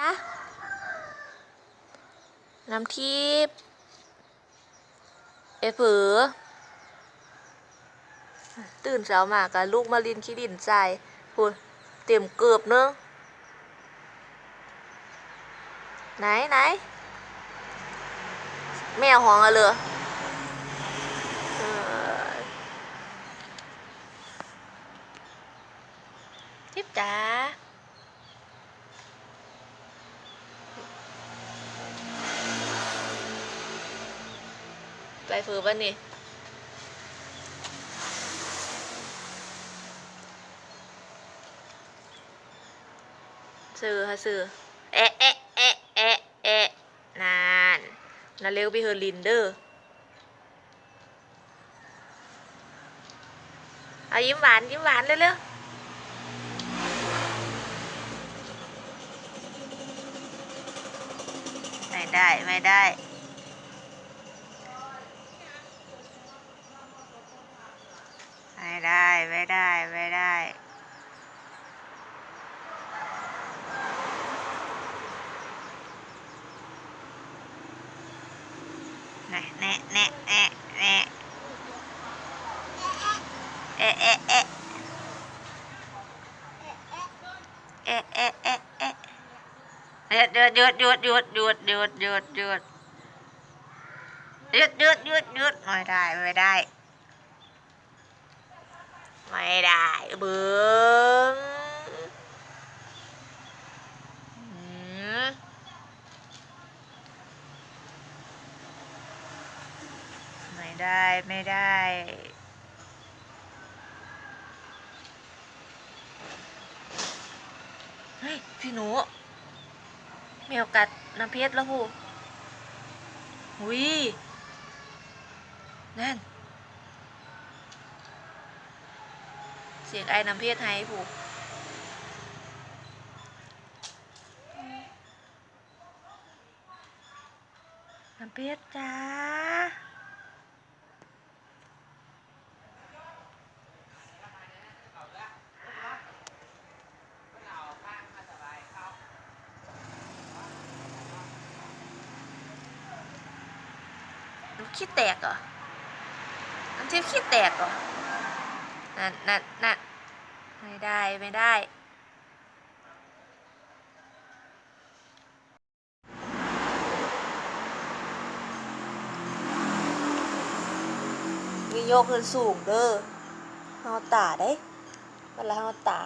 จ๊ะน้ำทิพย์เอผือ ตื่นเช้ามากับลูกมาลินขี้ดินใจพูดเต็มเกือบเนึงไหนไหนแมวหองอะเลยเออทิพย์จ๋า ไปฝือบ้านนี่ซื้อฮะซื้อเอ๊ะเอ๊ะเอ๊ะเอะเอะนานนาเร็วไปเฮอร์ลินเดอร์เอายิ้มหวาน ยิ้มหวานเร็วๆไม่ได้ ไม่ได้ ไม่ได้ไม่ได้ไม่ได้แน่แน่แน่แน่แน่เอะเอะเอะเอะเอะเอะเอะหยุดหยุดหยุดหยุดหยุดหยุดหยุดหยุดหยุดหยุดหยุดหยุดหยุดไม่ได้ไม่ได้ ไม่ได้เบิ้งอืมไม่ได้ไม่ได้เฮ้ยพี่หนูแมวกัดน้ำเพชรแล้วพูหุยนั่น สียงไอ้น้ำเพชรให้ผูกน้ำเพชรจ้าหนูขี้แตกเหรอน้ำทิพย์ขี้แตกเหรอนั่นนั่นนั่น ไม่ได้ไม่ได้ มีโยกขึ้นสูงเด้อเฮาตาได้เวลาเฮาตา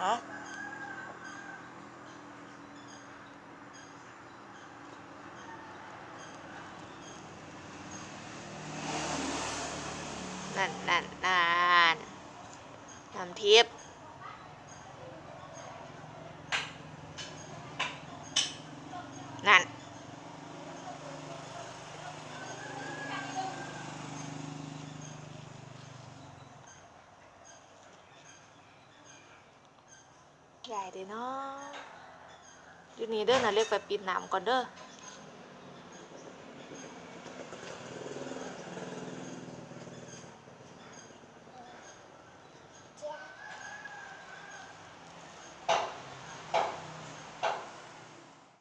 นั่นนั่นนั่นนำทิพย์นั่น ใหญ่เด้เนาะอยู่นี่เด้อนะเรียกไปปีนน้ำก่อนเด้อ